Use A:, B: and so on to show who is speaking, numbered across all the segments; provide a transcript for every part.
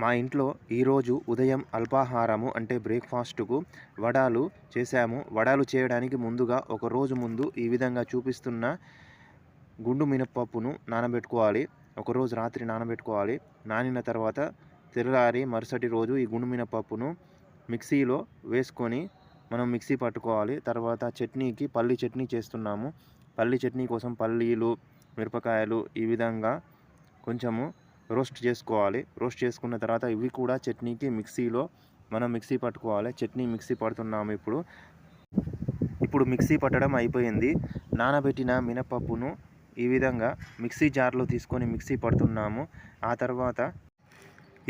A: మా ఇంట్లో ఈరోజు ఉదయం అల్పాహారము అంటే బ్రేక్ఫాస్ట్కు వడాలు చేశాము. వడాలు చేయడానికి ముందుగా ఒక రోజు ముందు ఈ విధంగా చూపిస్తున్న గుండు మినప్పప్పును నానబెట్టుకోవాలి. ఒకరోజు రాత్రి నానబెట్టుకోవాలి. నానిన తర్వాత తెల్లారి మరుసటి రోజు ఈ గుండు మినపప్పును మిక్సీలో వేసుకొని మనం మిక్సీ పట్టుకోవాలి. తర్వాత చట్నీకి పల్లి చట్నీ చేస్తున్నాము. పల్లి చట్నీ కోసం పల్లీలు మిరపకాయలు ఈ విధంగా కొంచెము రోస్ట్ చేసుకోవాలి. రోస్ట్ చేసుకున్న తర్వాత ఇవి కూడా చట్నీకి మిక్సీలో మనం మిక్సీ పట్టుకోవాలి. చట్నీ మిక్సీ పడుతున్నాము ఇప్పుడు. ఇప్పుడు మిక్సీ పట్టడం అయిపోయింది. నానబెట్టిన మినపప్పును ఈ విధంగా మిక్సీ జార్లో తీసుకొని మిక్సీ పడుతున్నాము. ఆ తర్వాత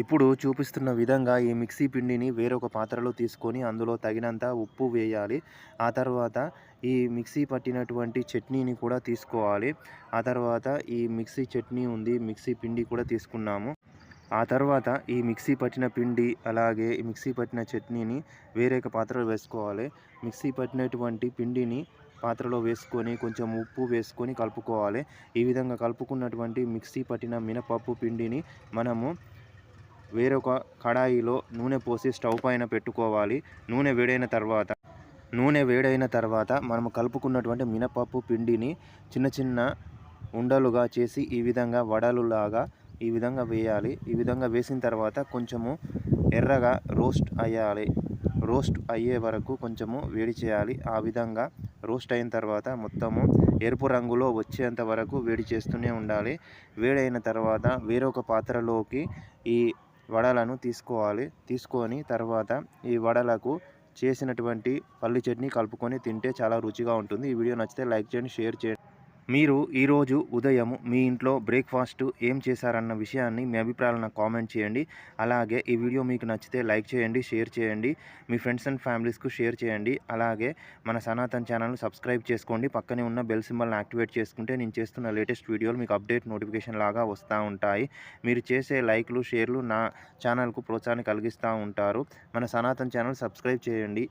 A: ఇప్పుడు చూపిస్తున్న విధంగా ఈ మిక్సీ పిండిని వేరొక పాత్రలో తీసుకొని అందులో తగినంత ఉప్పు వేయాలి. ఆ తర్వాత ఈ మిక్సీ పట్టినటువంటి చట్నీని కూడా తీసుకోవాలి. ఆ తర్వాత ఈ మిక్సీ చట్నీ ఉంది మిక్సీ పిండి కూడా తీసుకున్నాము. ఆ తర్వాత ఈ మిక్సీ పట్టిన పిండి అలాగే మిక్సీ పట్టిన చట్నీని వేరొక పాత్రలో వేసుకోవాలి. మిక్సీ పట్టినటువంటి పిండిని పాత్రలో వేసుకొని కొంచెం ఉప్పు వేసుకొని కలుపుకోవాలి. ఈ విధంగా కలుపుకున్నటువంటి మిక్సీ పట్టిన మినపప్పు పిండిని మనము వేరొక కడాయిలో నూనె పోసి స్టవ్ పైన పెట్టుకోవాలి. నూనె వేడైన తర్వాత నూనె వేడైన తర్వాత మనము కలుపుకున్నటువంటి మినపప్పు పిండిని చిన్న చిన్న ఉండలుగా చేసి ఈ విధంగా వడలులాగా ఈ విధంగా వేయాలి. ఈ విధంగా వేసిన తర్వాత కొంచెము ఎర్రగా రోస్ట్ అయ్యాలి. రోస్ట్ అయ్యే వరకు కొంచెము వేడి చేయాలి. ఆ విధంగా రోస్ట్ అయిన తర్వాత మొత్తము ఎరుపు రంగులో వచ్చేంత వరకు వేడి చేస్తూనే ఉండాలి. వేడైన తర్వాత వేరొక పాత్రలోకి ఈ వడలను తీసుకోవాలి. తీసుకొని తర్వాత ఈ వడలకు చేసినటువంటి పల్లి చట్నీ కలుపుకొని తింటే చాలా రుచిగా ఉంటుంది. ఈ వీడియో నచ్చితే లైక్ చేయండి షేర్ చేయండి. మీరు ఈరోజు ఉదయం మీ ఇంట్లో బ్రేక్ఫాస్ట్ ఏం చేశారన్న విషయాన్ని మీ అభిప్రాయాలను నాకు కామెంట్ చేయండి. అలాగే ఈ వీడియో మీకు నచ్చితే లైక్ చేయండి షేర్ చేయండి. మీ ఫ్రెండ్స్ అండ్ ఫ్యామిలీస్కు షేర్ చేయండి. అలాగే మన సనాతన్ ఛానల్ సబ్స్క్రైబ్ చేసుకోండి. పక్కనే ఉన్న బెల్ సింబల్ని యాక్టివేట్ చేసుకుంటే నేను చేస్తున్న లేటెస్ట్ వీడియోలు మీకు అప్డేట్ నోటిఫికేషన్ లాగా వస్తూ ఉంటాయి. మీరు చేసే లైక్లు షేర్లు నా ఛానల్కు ప్రోత్సాహాన్ని కలిగిస్తూ ఉంటారు. మన సనాతన్ ఛానల్ సబ్స్క్రైబ్ చేయండి.